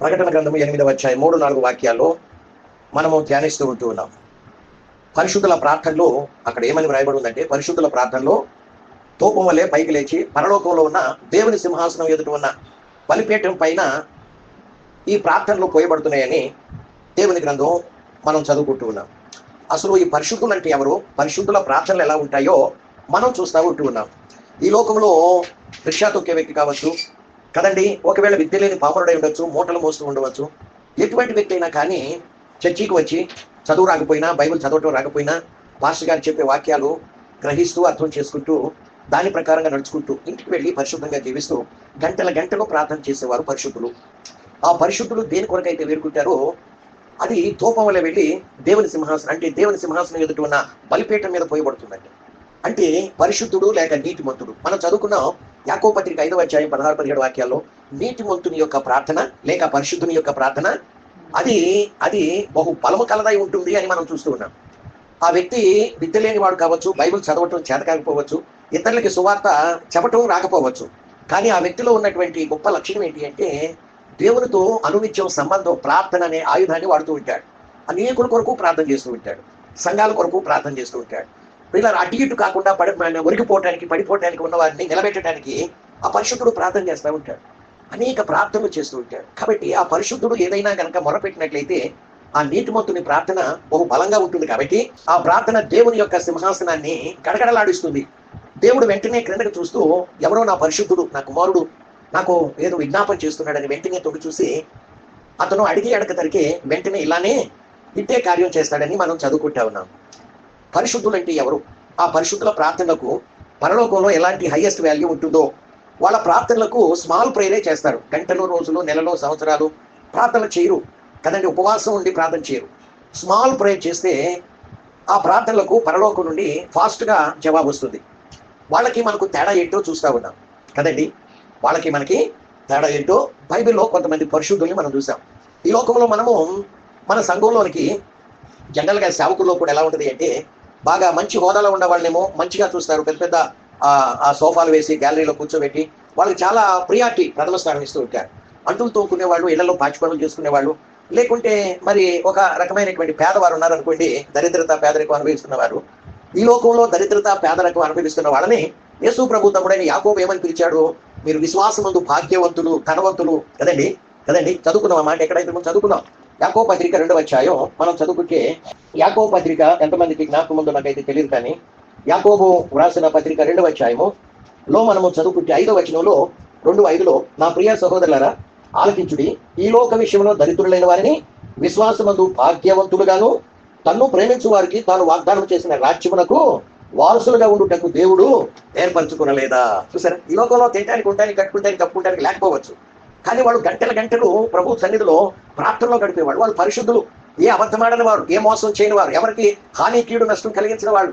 ప్రకటన గ్రంథము ఎనిమిదవ అధ్యాయం మూడు నాలుగు వాక్యాల్లో మనము ధ్యానిస్తూ ఉంటూ ఉన్నాం. పరిశుద్ధుల ప్రార్థనలో అక్కడ ఏమని వ్రాయబడి ఉందంటే పరిశుద్ధుల ప్రార్థనలో తోపం వల్లే పైకి లేచి పరలోకంలో ఉన్న దేవుని సింహాసనం ఎదుట ఉన్న బలిపీఠం పైన ఈ ప్రార్థనలు పోయబడుతున్నాయని దేవుని గ్రంథం మనం చదువుకుంటూ ఉన్నాం. అసలు ఈ పరిశుద్ధులు అంటే ఎవరు? పరిశుద్ధుల ప్రార్థనలు ఎలా ఉంటాయో మనం చూస్తూ ఉంటూ ఉన్నాం. ఈ లోకంలో రిక్షా తొక్కే వ్యక్తి కావచ్చు కదండి ఒకవేళ విద్య లేని పాపరుడై ఉండొచ్చు మూటలు మోస్తూ ఉండవచ్చు ఎటువంటి వ్యక్తి అయినా కానీ చర్చికి వచ్చి చదువు రాకపోయినా బైబిల్ చదవటం రాకపోయినా పాస్టర్ గారు చెప్పే వాక్యాలు గ్రహిస్తూ అర్థం చేసుకుంటూ దాని ప్రకారంగా నడుచుకుంటూ ఇంటికి వెళ్ళి పరిశుద్ధంగా జీవిస్తూ గంటల గంటలో ప్రార్థన చేసేవారు పరిశుద్ధులు. ఆ పరిశుద్ధులు దేని కొరకైతే వేరుకుంటారో అది తోపం వల్ల వెళ్ళి దేవుని సింహాసనం అంటే దేవుని సింహాసనం ఎదుట ఉన్న బలిపీఠం మీద పోయబడుతుందండి. అంటే పరిశుద్ధుడు లేక నీతిమంతుడు. మనం చదువుకున్నాం యాకో పత్రిక ఐదవ అధ్యాయం పదహారు పదిహేడు వాక్యాల్లో నీతిమంతుని యొక్క ప్రార్థన లేక పరిశుద్ధుని యొక్క ప్రార్థన అది అది బహు బలము కలదై ఉంటుంది అని మనం చూస్తూ ఉన్నాం. ఆ వ్యక్తి విద్య లేనివాడు కావచ్చు బైబిల్ చదవటం చేతకాకపోవచ్చు ఇతరులకి సువార్త చెప్పటం రాకపోవచ్చు. కానీ ఆ వ్యక్తిలో ఉన్నటువంటి గొప్ప లక్షణం ఏంటి అంటే దేవునితో అనునిత్యం సంబంధం ప్రార్థన అనే ఆయుధాన్ని వాడుతూ ఉంటాడు. అనేకుల కొరకు ప్రార్థన చేస్తూ ఉంటాడు. సంఘాల కొరకు ప్రార్థన చేస్తూ ఉంటాడు. పిల్లలు అటు ఇటు కాకుండా పడి ఒరిగిపోవటానికి పడిపోవటానికి ఉన్న వారిని నిలబెట్టడానికి ఆ పరిశుద్ధుడు ప్రార్థన చేస్తూ ఉంటాడు. అనేక ప్రార్థనలు చేస్తూ ఉంటాడు. కాబట్టి ఆ పరిశుద్ధుడు ఏదైనా కనుక మొరపెట్టినట్లయితే ఆ నీతిమంతుని ప్రార్థన బహు బలంగా ఉంటుంది కాబట్టి ఆ ప్రార్థన దేవుని యొక్క సింహాసనాన్ని గడగడలాడిస్తుంది దేవుడు వెంటనే క్రిందకు చూస్తూ ఎవరో నా పరిశుద్ధుడు నా కుమారుడు నాకు ఏదో విజ్ఞాపన చేస్తున్నాడని వెంటనే తొడి చూసి అతను అడిగి అడగ తరికి వెంటనే ఇలానే ఇట్టే కార్యం చేస్తాడని మనం చదువుకుంటా ఉన్నాం. పరిశుద్ధులు అంటే ఎవరు? ఆ పరిశుద్ధుల ప్రార్థనలకు పరలోకంలో ఎలాంటి హైయెస్ట్ వాల్యూ ఉంటుందో వాళ్ళ ప్రార్థనలకు స్మాల్ ప్రేయరే చేస్తారు. గంటలు రోజులు నెలలో సంవత్సరాలు ప్రార్థన చేయరు. కదండి ఉపవాసం ఉండి ప్రార్థన చేయరు. స్మాల్ ప్రేయర్ చేస్తే ఆ ప్రార్థనలకు పరలోకం నుండి ఫాస్ట్గా జవాబు వస్తుంది. వాళ్ళకి మనకు తేడా ఏంటో చూస్తూ ఉన్నాం. కదండి వాళ్ళకి మనకి తేడా ఏంటో బైబిల్లో కొంతమంది పరిశుద్ధుల్ని మనం చూసాం. ఈ లోకంలో మనము మన సంఘంలోనికి జనరల్గా సేవకుల్లో కూడా ఎలా ఉంటుంది అంటే బాగా మంచి హోదాలో ఉన్న వాళ్ళనేమో మంచిగా చూస్తారు. పెద్ద పెద్ద ఆ, సోఫాలు వేసి గ్యాలరీలో కూర్చోబెట్టి వాళ్ళకి చాలా ప్రియారిటీ ప్రథమ స్థానం ఇస్తూ ఉంటారు. అంటులు తోముకునే వాళ్ళు ఇళ్ళలో పాచి పనులు చేసుకునే వాళ్ళు లేకుంటే మరి ఒక రకమైనటువంటి పేదవారు ఉన్నారనుకోండి దరిద్రత పేదరికం అనుభవిస్తున్న వారు ఈ లోకంలో దరిద్రత పేదరికం అనుభవిస్తున్న వాళ్ళని యేసు ప్రభు తమ్ముడైన యాకోబు ఏమని పిలిచాడు? మీరు విశ్వాసమందు భాగ్యవంతులు ధనవంతులు కదండి? కదండి? చదువుకున్నాం మాట ఎక్కడైతే చదువుకున్నాం యాకో పత్రిక రెండవ అధ్యాయం. మనం చదువుకుంటే యాకో పత్రిక ఎంతమందికి జ్ఞాపకం ఉందో నాకైతే తెలియదు కానీ యాకోబు వ్రాసిన పత్రిక రెండవ అధ్యాయము. లో మనము చదువుకుంటే ఐదవ వచనంలో రెండు ఐదులో నా ప్రియ సహోదరులరా ఆలకించుడి. ఈ లోక విషయంలో దరిద్రులైన వారిని విశ్వాసమందు భాగ్యవంతులుగాను తన్ను ప్రేమించు వారికి తాను వాగ్దానం చేసిన రాజ్యమునకు వారసులుగా ఉండుటకు దేవుడు ఏర్పరచుకునలేదా? చూసారా? ఈ లోకంలో తినడానికి ఉండడానికి కట్టుకుంటానికి కప్పుకుంటానికి లేకపోవచ్చు. కానీ వాళ్ళు గంటల గంటలు ప్రభు సన్నిధిలో ప్రార్థనలో గడిపేవాడు వాళ్ళు పరిశుద్ధులు. ఏ అబద్ధమాడని వారు ఏ మోసం చేయని వారు ఎవరికి హాని కీడు నష్టం కలిగించిన వాళ్ళు.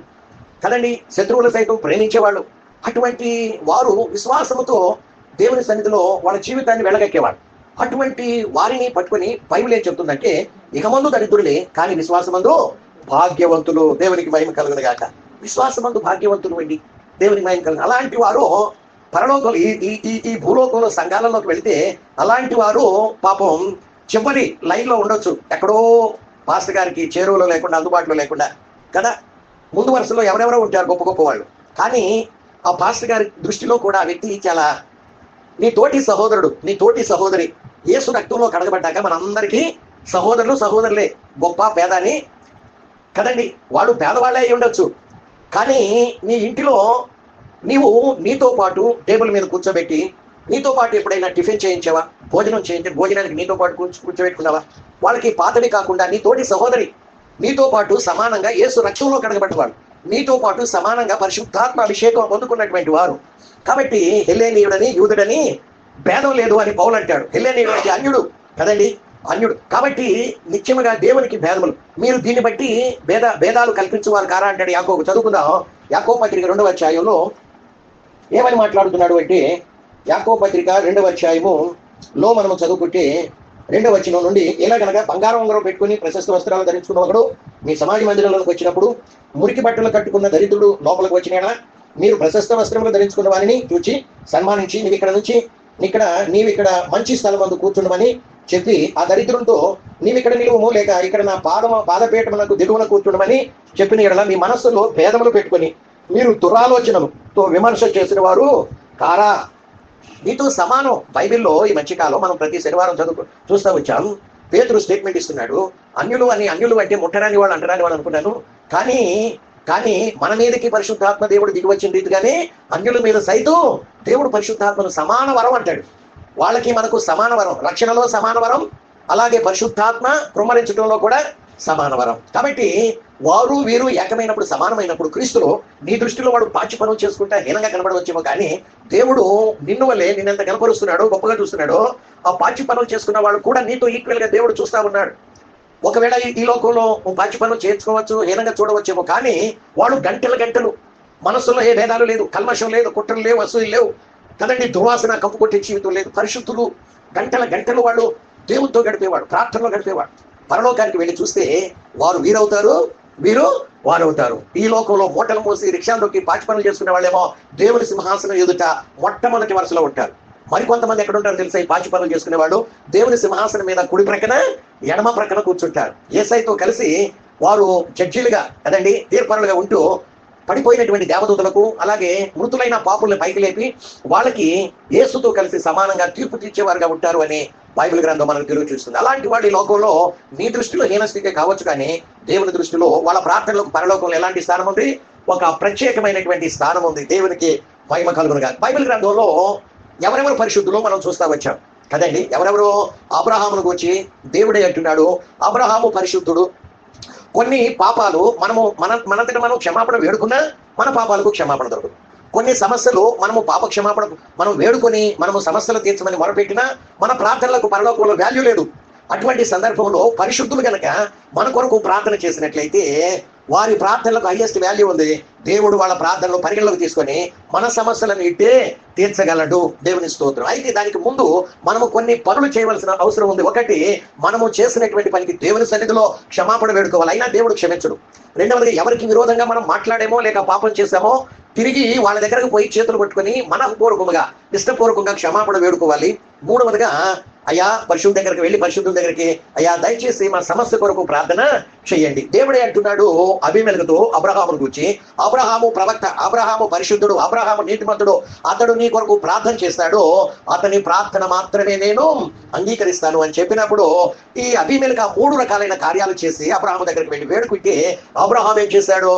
కదండి? శత్రువులు సైతం ప్రేమించేవాళ్ళు. అటువంటి వారు విశ్వాసముతో దేవుని సన్నిధిలో వాళ్ళ జీవితాన్ని వెళ్ళగక్కేవాడు అటువంటి వారిని పట్టుకొని బైబిల్ ఏం చెప్తుందంటే ఇక ముందు దరిద్రులే కానీ విశ్వాసమందు భాగ్యవంతులు. దేవునికి భయం కలుగునుగాక. విశ్వాసమందు భాగ్యవంతులు అండి. దేవునికి భయం కలుగు అలాంటి వారు పరలోకంలో ఈ ఈ ఈ భూలోకంలో సంఘాలలోకి వెళితే అలాంటి వారు పాపం చివరి లైన్లో ఉండొచ్చు. ఎక్కడో పాస్టర్ గారికి చేరువలో లేకుండా అందుబాటులో లేకుండా. కదా? ముందు వరుసలో ఎవరెవరో ఉంటారు గొప్ప గొప్ప వాళ్ళు. కానీ ఆ పాస్టర్ గారి దృష్టిలో కూడా ఆ వ్యక్తి చాలా నీ తోటి సహోదరుడు నీ తోటి సహోదరి. యేసు రక్తంలో కడగబడ్డాక మనందరికీ సహోదరులు సహోదరులే. గొప్ప పేద అని కదండి? వాడు పేదవాళ్ళే అయి ఉండొచ్చు. కానీ నీ ఇంటిలో నీవు నీతో పాటు టేబుల్ మీద కూర్చోబెట్టి నీతో పాటు ఎప్పుడైనా టిఫిన్ చేయించావా? భోజనం చేయించి భోజనానికి నీతో పాటు కూర్చోబెట్టుకున్నావా? వాళ్ళకి పాతడి కాకుండా నీ తోటి సహోదరి నీతో పాటు సమానంగా ఏసు రక్షణలో కడగబడ్డవాడు. నీతో పాటు సమానంగా పరిశుద్ధాత్మ అభిషేకం పొందుకున్నటువంటి వారు. కాబట్టి హెల్లేనీయుడని యూదుడని భేదం లేదు అని పౌలు అంటాడు. హెల్లేనీయుడు అంటే అన్యుడు కదండి? అన్యుడు. కాబట్టి నిత్యముగా దేవునికి భేదములు. మీరు దీన్ని బట్టి భేద భేదాలు కల్పించేవారు కారా అంటాడు యాకో చదువుకుందాం. యాకో పత్రిక రెండవ అధ్యాయంలో ఏమని మాట్లాడుతున్నాడు అంటే యాకో పత్రిక రెండవ అధ్యాయము లో మనము చదువుకుంటే రెండవ వచనం నుండి ఎలాగనగా బంగారం ఉంగరం పెట్టుకుని ప్రశస్త వస్త్రాలు ధరించుకున్న ఒకడు మీ సమాజ మందిరంలోకి వచ్చినప్పుడు మురికి బట్టలు కట్టుకున్న దరిద్రుడు లోపలికి వచ్చిన మీరు ప్రశస్త వస్త్రములు ధరించుకున్న వారిని చూచి సన్మానించి నీవు ఇక్కడ నుంచి ఇక్కడ నీవు ఇక్కడ మంచి స్థలం అందు కూర్చుండమని చెప్పి ఆ దరిద్రునితో నీవు ఇక్కడ నిలువము లేక ఇక్కడ నా పాదమ పాదపీఠమునకు దిగువన కూర్చుండమని చెప్పిన ఎడల మీ మనస్సులో భేదములు పెట్టుకుని మీరు దురాలోచనలతో విమర్శ చేసిన వారు కారా నీతో సమానం. బైబిల్లో ఈ మధ్యకాలం మనం ప్రతి శనివారం చదువు చూస్తూ వచ్చాం. పేతురు స్టేట్మెంట్ ఇస్తున్నాడు అన్యులు అని అన్యులు అంటే ముట్టరాని వాళ్ళు అంటరాని వాళ్ళు అనుకున్నాను కానీ కానీ మన మీదకి పరిశుద్ధాత్మ దేవుడు దిగి వచ్చిన రీతిగానే అన్యుల మీద సైతం దేవుడు పరిశుద్ధాత్మను సమాన వరం అంటాడు. వాళ్ళకి మనకు సమాన వరం రక్షణలో సమాన వరం అలాగే పరిశుద్ధాత్మ కృమ్మరించడంలో కూడా సమాన వరం. కాబట్టి వారు వీరు ఏకమైనప్పుడు సమానమైనప్పుడు క్రీస్తులో నీ దృష్టిలో వాడు పాచి పనులు చేసుకుంటే హీనంగా కనబడవచ్చేమో కానీ దేవుడు నిన్ను వల్లే నిన్నెంత కనపరుస్తున్నాడో గొప్పగా చూస్తున్నాడో ఆ పాచి పనులు చేసుకున్న వాళ్ళు కూడా నీతో ఈక్వల్గా దేవుడు చూస్తా ఉన్నాడు. ఒకవేళ ఈ- లోకంలో పాచి పనులు చేర్చుకోవచ్చు హీనంగా చూడవచ్చేమో కానీ వాడు గంటలు గంటలు మనస్సులో ఏ భేదాలు లేదు కల్మషం లేదు కుట్రలు లేవు వసూలు లేవు. కదండి దుర్వాసన కంపు కొట్టే జీవితం లేదు. పరిశుద్ధులు గంటల గంటలు వాళ్ళు దేవునితో గడిపేవాడు ప్రార్థనలో గడిపేవాడు. పరలోకానికి వెళ్ళి చూస్తే వారు వీరవుతారు వీరు వారవుతారు. ఈ లోకంలో మూటలు రిక్షా రిక్షాల్లోకి పాచి పనులు చేసుకునే వాళ్ళేమో దేవుని సింహాసనం ఎదుట మొట్టమొదటి వరుసలో ఉంటారు. మరికొంతమంది ఎక్కడ ఉంటారు తెలుసా? ఈ పాచి పనులు చేసుకునే వాళ్ళు దేవుని సింహాసనం మీద కుడి ప్రక్కన ఎడమ ప్రక్కన కూర్చుంటారు. ఏసైతో కలిసి వారు జడ్జీలుగా అదండి తీర్పరులుగా ఉంటూ పడిపోయినటువంటి దేవదూతలకు అలాగే మృతులైన పాపుల్ని పైకి లేపి వాళ్ళకి యేసుతో కలిసి సమానంగా తీర్పు తీర్చేవారుగా ఉంటారు అని బైబిల్ గ్రంథం మనకు తెలుగు చూస్తుంది అలాంటి వాడి లోకంలో నీ దృష్టిలో హీనస్థితే కావచ్చు కానీ దేవుని దృష్టిలో వాళ్ళ ప్రార్థనలకు పరలోకంలో ఎలాంటి స్థానం ఉంది? ఒక ప్రత్యేకమైనటువంటి స్థానం ఉంది. దేవునికి మహిమ కలుగునుగా బైబిల్ గ్రంథంలో ఎవరెవరు పరిశుద్ధులో మనం చూస్తా వచ్చాం. కదండి? ఎవరెవరు? అబ్రహామును గురించి దేవుడే అంటున్నాడు. అబ్రహాము పరిశుద్ధుడు. కొన్ని పాపాలు మనము మన మనంతటి మనం క్షమాపణ వేడుకున్నా మన పాపాలకు క్షమాపణ దొరకదు. కొన్ని సమస్యలు మనము పాప క్షమాపణ మనం వేడుకొని మనము సమస్యలు తీర్చమని మొరపెట్టినా మన ప్రార్థనలకు పరలోకంలో వాల్యూ లేదు. అటువంటి సందర్భంలో పరిశుద్ధులు గనక మన కొరకు ప్రార్థన చేసినట్లయితే వారి ప్రార్థనలకు హైయెస్ట్ వాల్యూ ఉంది. దేవుడు వాళ్ళ ప్రార్థనలు పరిగణలోకి తీసుకొని మన సమస్యలను ఇట్టే తీర్చగలడు. దేవుని స్తోత్రం. అయితే దానికి ముందు మనము కొన్ని పనులు చేయవలసిన అవసరం ఉంది. ఒకటి మనము చేసినటువంటి పనికి దేవుని సన్నిధిలో క్షమాపణ వేడుకోవాలి. అయినా దేవుడు క్షమించడు. రెండవది ఎవరికి విరోధంగా మనం మాట్లాడేమో లేక పాపం చేసామో తిరిగి వాళ్ళ దగ్గరకు పోయి చేతులు పట్టుకొని మనపూర్వకంగా ఇష్టపూర్వకంగా క్షమాపణ వేడుకోవాలి. మూడవదిగా అయ్యా పరిశుద్ధ దగ్గరికి వెళ్ళి పరిశుద్ధుల దగ్గరికి అయ్యా దయచేసి మా సమస్య కొరకు ప్రార్థన చేయండి. దేవుడే అంటున్నాడు అభిమెలకుతో అబ్రహామును గురించి అబ్రహాము ప్రవక్త అబ్రహాము పరిశుద్ధుడు అబ్రహాము నీతిమంతుడు అతడు నీ కొరకు ప్రార్థన చేస్తాడు. అతని ప్రార్థన మాత్రమే నేను అంగీకరిస్తాను. అని చెప్పినప్పుడు ఈ అభిమేలకు మూడు రకాలైన కార్యాలు చేసి అబ్రహాము దగ్గరికి వెళ్ళి వేడుకుంటే అబ్రహాం ఏం చేశాడు?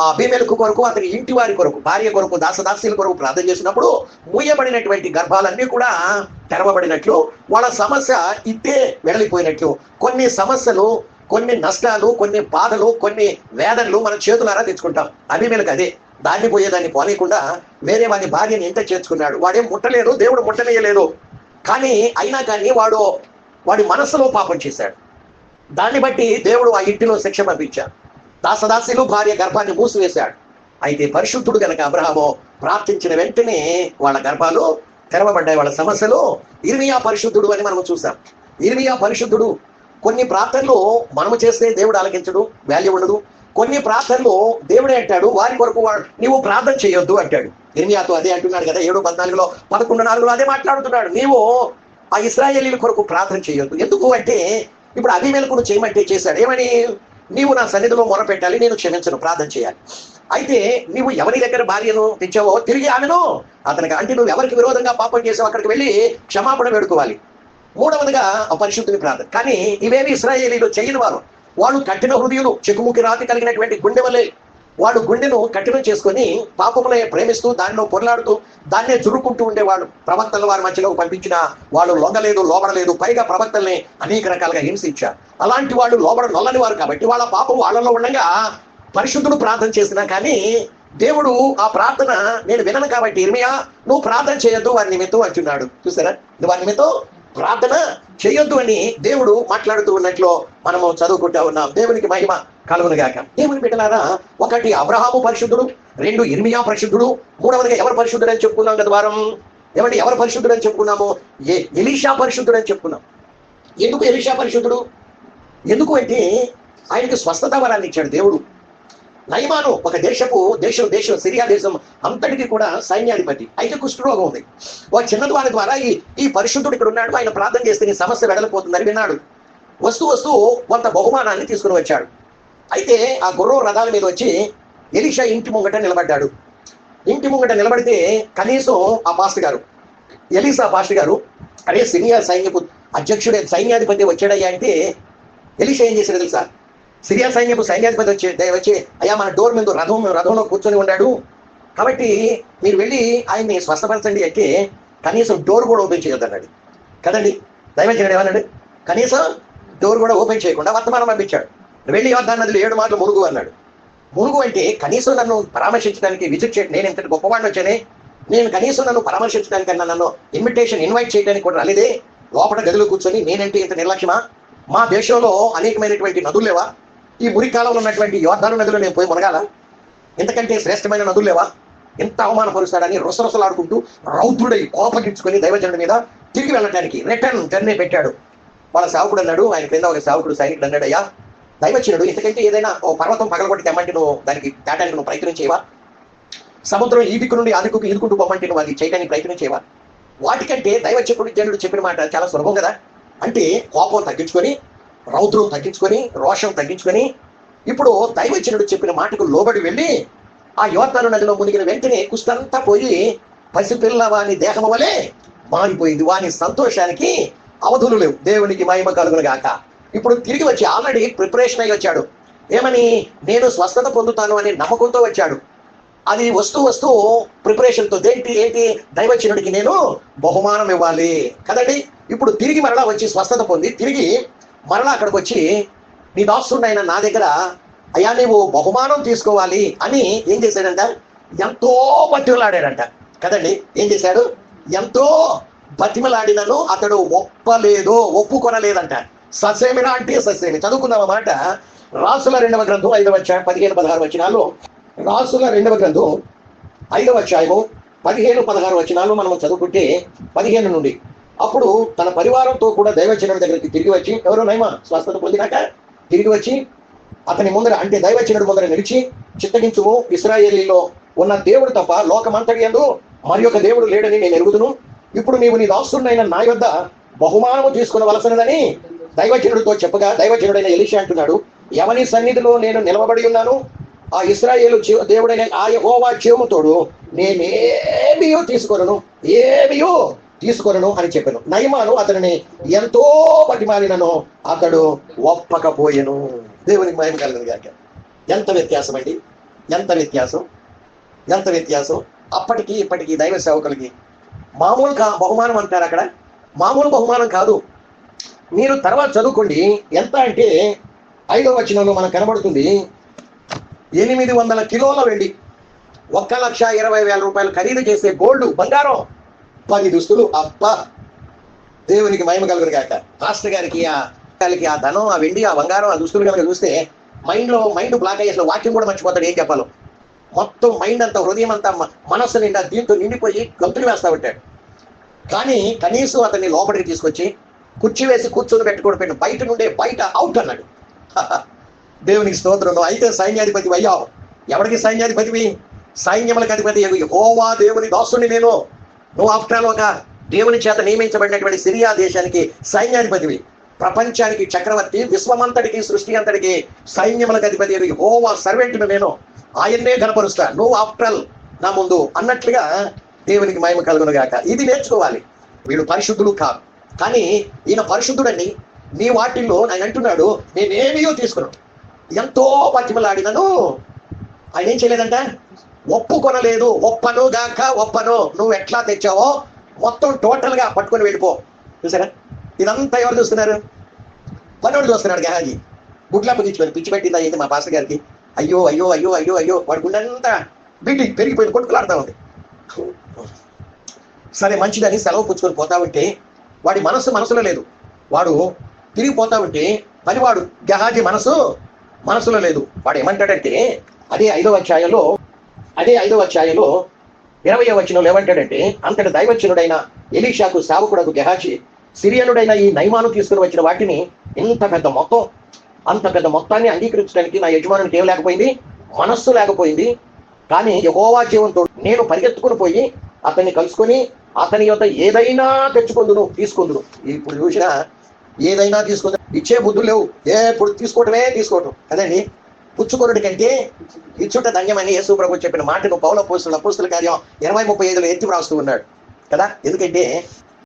ఆ అభిమేలకు కొరకు అతని ఇంటి వారి కొరకు భార్య కొరకు దాసదాసీల కొరకు ప్రార్థన చేసినప్పుడు మూయబడినటువంటి గర్భాలన్నీ కూడా తెరవబడినట్లు వాళ్ళ సమస్య ఇట్టే వెడలిపోయినట్లు. కొన్ని సమస్యలు కొన్ని నష్టాలు కొన్ని బాధలు కొన్ని వేదనలు మన చేతులారా తెచ్చుకుంటాం. అభిమేలకు అదే. దాన్ని పోయేదాన్ని పోనీయకుండా వేరే వాడి భార్యని ఇంట చేర్చుకున్నాడు. వాడేం ముట్టలేదు దేవుడు ముట్టనేయలేదు. కానీ అయినా కానీ వాడు వాడి మనస్సులో పాపం చేశాడు. దాన్ని బట్టి దేవుడు ఆ ఇంటిలో శిక్ష పంపించాడు. దాసదాసిలు భార్య గర్భాన్ని మూసివేశాడు. అయితే పరిశుద్ధుడు గనక అబ్రహాము ప్రార్థించిన వెంటనే వాళ్ళ గర్భాలు తెరవబడ్డాయి వాళ్ళ సమస్యలు. ఇర్మియా పరిశుద్ధుడు అని మనం చూసాం ఇర్మియా పరిశుద్ధుడు కొన్ని ప్రార్థనలు మనము చేస్తే దేవుడు ఆలకించడు వాల్యూ ఉండదు. కొన్ని ప్రార్థనలు దేవుడే అంటాడు వారి కొరకు వాడు నీవు ప్రార్థన చేయొద్దు అంటాడు. ఇర్మియాతో అదే అంటున్నాడు కదా ఏడు పద్నాలుగులో పదకొండు నాలుగులో అదే మాట్లాడుతున్నాడు. నీవు ఆ ఇస్రాయేలీల కొరకు ప్రార్థన చేయొద్దు. ఎందుకు అంటే ఇప్పుడు అభిమేలకుడు చేయమంటే చేశాడు. ఏమని? నీవు నా సన్నిధిలో మొరపెట్టాలి నేను క్షమించను ప్రార్థన చేయాలి. అయితే నీవు ఎవరి దగ్గర భార్యను తెచ్చావో తిరిగి ఆమెను అతనికి అంటే నువ్వు ఎవరికి విరోధంగా పాపం చేసావు అక్కడికి వెళ్ళి క్షమాపణ వేడుకోవాలి. మూడవదిగా పరిశుద్ధిని ప్రార్థన. కానీ ఇవేమి ఇస్రాయేలీలు చేయని వారు. వాళ్ళు కఠిన హృదయులు చెకుముకి రాతి కలిగినటువంటి గుండె వలె వాళ్ళు గుండెను కఠినం చేసుకొని పాపములే ప్రేమిస్తూ దానిలో పొరలాడుతూ దాన్నే చురుక్కుంటూ ఉండేవాడు. ప్రవక్తలు వారి మధ్యలో పంపించిన వాళ్ళు లొంగలేదు లోబడలేదు పైగా ప్రవక్తల్ని అనేక రకాలుగా హింసించారు అలాంటి వాళ్ళు లోబడ నొల్లని వారు కాబట్టి వాళ్ళ పాపం వాళ్ళలో ఉండగా పరిశుద్ధుడు ప్రార్థన చేసినా కానీ దేవుడు ఆ ప్రార్థన నేను వినను కాబట్టి ఇర్మియా నువ్వు ప్రార్థన చేయొద్దు వారి నిమిత్తం అంటున్నాడు చూసారా? వారి నిమిత్తం ప్రార్థన చేయొద్దు అని దేవుడు మాట్లాడుతూ ఉన్నట్లు మనము చదువుకుంటా ఉన్నాం. దేవునికి మహిమ కలుగునుగాక దేవుని బిడ్డలారా ఒకటి అబ్రహాము పరిశుద్ధుడు రెండు ఇర్మియా పరిశుద్ధుడు మూడవదిగా ఎవరు పరిశుద్ధుడు అని చెప్పుకున్నాం గత వారం? ఏమంటే ఎవరు పరిశుద్ధుడు అని చెప్పుకున్నాము? ఏ ఎలీషా పరిశుద్ధుడు అని చెప్పుకున్నాం. ఎందుకు ఎలీషా పరిశుద్ధుడు? ఎందుకు అంటే ఆయనకు స్వస్థత వరాన్ని ఇచ్చాడు దేవుడు. నయమాను ఒక దేశపు దేశం దేశం సిరియా దేశం అంతటికి కూడా సైన్యాధిపతి. అయితే కుష్ఠరోగం ఉంది. ఒక చిన్న వారి ద్వారా ఈ ఈ పరిశుద్ధుడు ఇక్కడ ఉన్నాడు ఆయన ప్రార్థన చేస్తే నీ సమస్య వెడలిపోతుందని విన్నాడు. వస్తూ వస్తూ కొంత బహుమానాన్ని తీసుకుని వచ్చాడు. అయితే ఆ గుర్రం రథాల మీద వచ్చి ఎలిషా ఇంటి ముంగట నిలబడ్డాడు. ఇంటి ముంగట నిలబడితే కనీసం ఆ పాస్టర్ గారు ఎలీసా పాస్టర్ గారు అరే సిరియా సైన్యపు అధ్యక్షుడే సైన్యాధిపతి వచ్చాడయ్యా అంటే ఎలిషా ఏం చేశాడు తెలుసా? సిరియా సైన్యపు సైన్యాధిపతి వచ్చి వచ్చి అయ్యా మన డోర్ మీద రథం రథంలో కూర్చొని ఉన్నాడు. కాబట్టి మీరు వెళ్ళి ఆయన్ని స్వస్థపరచండి అంటే కనీసం డోర్ కూడా ఓపెన్ చేయొద్దన్నాడు. కదండి? దైవజనుడు ఏమన్నాడు? కనీసం డోర్ కూడా ఓపెన్ చేయకుండా వర్తమానం పంపించాడు. వెళ్ళి యోధా నదిలో ఏడు మాటలు మురుగు అన్నాడు. మురుగు అంటే కనీసం నన్ను పరామర్శించడానికి విజిట్ చేయడం. నేను ఇంతటి గొప్పవాడిని వచ్చానే. నేను కనీసం నన్ను పరామర్శించడానికన్నా నన్ను ఇన్విటేషన్ ఇన్వైట్ చేయడానికి కూడా రాలేదే. లోపల గదిలో కూర్చొని నేనంటే ఇంత నిర్లక్ష్యమా? మా దేశంలో అనేకమైనటువంటి నదులు లేవా? ఈ మురికాలంలో ఉన్నటువంటి యోధాను నదిలో నేను పోయి మునగాల? ఇంతకంటే శ్రేష్టమైన నదులు లేవా? ఎంత అవమానపరుస్తాడని రుసరుసలాడుకుంటూ రౌద్రుడై కోపగించుకొని దైవజనుడి మీద తిరిగి వెళ్ళడానికి రిటర్న్ జర్నీ పెట్టాడు. వాళ్ళ సేవకుడు అన్నాడు ఆయన క్రింద ఒక సేవకుడు సైనికుడు అన్నాడు అయ్యా దైవచనుడు ఇంతకంటే ఏదైనా ఓ పర్వతం పగలగొట్టి తెమ్మంటే నువ్వు దానికి దాటానికి నువ్వు ప్రయత్నం చేయవా? సముద్రం ఈ దిక్కు నుండి ఆ దిక్కుకు ఈదుకుంటూ పోమంటే నువ్వు అది చేయడానికి ప్రయత్నం చేయవా? వాటికంటే దైవచకుడు జనుడు చెప్పిన మాట చాలా సులభం కదా? అంటే కోపం తగ్గించుకొని రౌద్రం తగ్గించుకొని రోషం తగ్గించుకొని ఇప్పుడు దైవచనుడు చెప్పిన మాటకు లోబడి వెళ్ళి ఆ యువతను నదిలో మునిగిన వెంటనే కుస్తంతా పోయి పసిపిల్ల వాని దేహం వలె మారిపోయింది. వాని సంతోషానికి అవధులు లేవు. దేవునికి మహిమ కలుగును గాక. ఇప్పుడు తిరిగి వచ్చి ఆల్రెడీ ప్రిపరేషన్ అయ్యి వచ్చాడు. ఏమని? నేను స్వస్థత పొందుతాను అనే నమ్మకంతో వచ్చాడు. అది వస్తూ వస్తూ ప్రిపరేషన్తో దేంటి ఏంటి? దైవచనుడికి నేను బహుమానం ఇవ్వాలి. కదండి? ఇప్పుడు తిరిగి మరలా వచ్చి స్వస్థత పొంది తిరిగి మరలా అక్కడికి వచ్చి నీ దాస్తుడైన నా దగ్గర అయ్యా నీవు బహుమానం తీసుకోవాలి అని ఏం చేశాడంట? ఎంతో బతిమలాడాడంట. కదండి ఏం చేశాడు? ఎంతో బతిమలాడినను అతడు ఒప్పలేదు ఒప్పుకొనలేదంట. ససేమిరా అంటే ససేమి. చదువుకుందాం మాట? రాసుల రెండవ గ్రంథం ఐదవ అధ్యాయం పదిహేను పదహారు వచనాలు. రాసుల రెండవ గ్రంథం ఐదవ అధ్యాయము పదిహేను పదహారు వచనాలు మనం చదువుకుంటే పదిహేను నుండి అప్పుడు తన పరివారంతో కూడా దైవచనం దగ్గరికి తిరిగి వచ్చి ఎవరో నయమా స్వస్థత పొందినాక తిరిగి వచ్చి అతని ముందర అంటే దైవచనుడు ముందర నిలిచి చిత్తగించుము ఇస్రాయేలీలో ఉన్న దేవుడు తప్ప లోకమంతటి యందు మరి ఒక దేవుడు లేడని నేను ఎరుగుదును. ఇప్పుడు నీవు నీ దాసుడినైన నా యొద్ద బహుమానము తీసుకునవలసినదని దైవచనుడితో చెప్పగా దైవచనుడైన ఎలిషి అంటున్నాడు ఎవని సన్నిధిలో నేను నిలవబడి ఉన్నాను. ఆ ఇస్రాయేలు దేవుడైన ఆ యహోవా చేముతోడు నేనేమియో తీసుకొనను. ఏమియో తీసుకొనను అని చెప్పాను. నయమాను అతనిని ఎంతో బతిమాలినను అతడు ఒప్పకపోయెను. దేవునికి మహిమ కలగదు గాక. ఎంత వ్యత్యాసం అండి? ఎంత వ్యత్యాసం? ఎంత వ్యత్యాసం? అప్పటికి ఇప్పటికీ దైవ సేవకులకి మామూలు కా బహుమానం అంటారు అక్కడ? మామూలు బహుమానం కాదు. మీరు తర్వాత చదువుకోండి. ఎంత అంటే ఐదో వచనంలో మనకు కనబడుతుంది. ఎనిమిది వందల కిలోల వెండి. ఒక్క లక్ష ఇరవై వేల రూపాయలు ఖరీదు చేసే గోల్డ్ బంగారం. పది దుస్తులు అబ్బా దేవునికి మహిమ కలుగురు కాక పాస్టర్ గారికి ఆ గారికి ఆ ధనం ఆ వెండి ఆ బంగారం ఆ దుస్తులు కనుక చూస్తే మైండ్లో మైండ్ బ్లాక్ అయ్యేసిన వాక్యం కూడా మర్చిపోతాడు ఏం చెప్పాలో. మొత్తం మైండ్ అంతా హృదయం అంతా మనస్సు నిండా దీంతో నిండిపోయి గంతులు వేస్తా ఉంటాడు. కానీ కనీసం అతన్ని లోపలికి తీసుకొచ్చి కుర్చీ వేసి కూర్చొని పెట్టుకోవడం పెట్టిన బయట నుండే బయట అవుట్ అన్నాడు. దేవునికి స్తోత్రం. అయితే సైన్యాధిపతి అయ్యావు. ఎవరికి సైన్యాధిపతివి? సైన్యములకు అధిపతి హోవా దేవుని దాసుని నేను. నువ్వు ఆఫ్టర్ ఒక దేవుని చేత నియమించబడినటువంటి సిరియా దేశానికి సైన్యాధిపతివి. ప్రపంచానికి చక్రవర్తి విశ్వమంతటికి సృష్టి అంతటికి సైన్యములకు అధిపతి హోవా సర్వెంట్ను నేను ఆయన్నే కనపరుస్తా నువ్వు ఆఫ్టర్ నా ముందు అన్నట్లుగా దేవునికి మహిమ కలుగునగాక. ఇది నేర్చుకోవాలి. వీడు పరిశుద్ధుడు కాదు. కానీ ఈయన పరిశుద్ధుడని నీ వాటిల్లో ఆయన అంటున్నాడు నేనేమియో తీసుకున్నాను ఎంతో బతిమలాడినను. ఆయన ఏం చేయలేదంట? ఒప్పుకొనలేదు. ఒప్పను గాక ఒప్పను. నువ్వు ఎట్లా తెచ్చావో మొత్తం టోటల్గా పట్టుకొని వెళ్ళిపో. చూసారా? ఇదంతా ఎవరు చూస్తున్నారు? పనోడు చూస్తున్నాడు గహాజీ గుడ్లా పిచ్చుకొని పిచ్చి పెట్టింది అయ్యింది మా పాస్టర్ గారికి? అయ్యో అయ్యో అయ్యో అయ్యో అయ్యో వాడి గుండెంతా బిడ్డి పెరిగిపోయింది కొట్టుకులాడుతూ ఉంది. సరే మంచిదని సెలవు పుచ్చుకొని పోతా ఉంటే వాడి మనస్సు మనసులో లేదు. వాడు తిరిగి పోతా ఉంటే పనివాడు గహాజీ మనసు మనసులో లేదు. వాడు ఏమంటాడంటే అదే ఐదవ అధ్యాయంలో అదే ఐదవ అధ్యాయంలో ఇరవై వచనంలో ఏమంటాడంటే అంతటి దైవచనుడైన ఎలీషాకు సేవకుడకు గెహాచి సిరియనుడైన ఈ నైమాను తీసుకుని వచ్చిన వాటిని ఇంత పెద్ద మొత్తం అంత పెద్ద మొత్తాన్ని అంగీకరించడానికి నా యజమానునికి ఏం లేకపోయింది? మనస్సు లేకపోయింది. కానీ యహోవా జీవంతో నేను పరిగెత్తుకుని పోయి అతన్ని కలుసుకొని అతని యొక్క ఏదైనా తెచ్చుకుందును తీసుకుందును. ఇప్పుడు చూసిన ఏదైనా తీసుకుందు. ఇచ్చే బుద్ధులు లేవు. ఏ ఇప్పుడు తీసుకోవటమే తీసుకోవటం. కదండి? పుచ్చుకొనుడి కంటే ఇచ్చుట ధన్యమని యేసు ప్రభు చెప్పిన మాటను పౌల పోస్తుల పూస్తుల కార్యం ఇరవై ముప్పై ఐదులో ఎత్తి వ్రాస్తూ ఉన్నాడు. కదా? ఎందుకంటే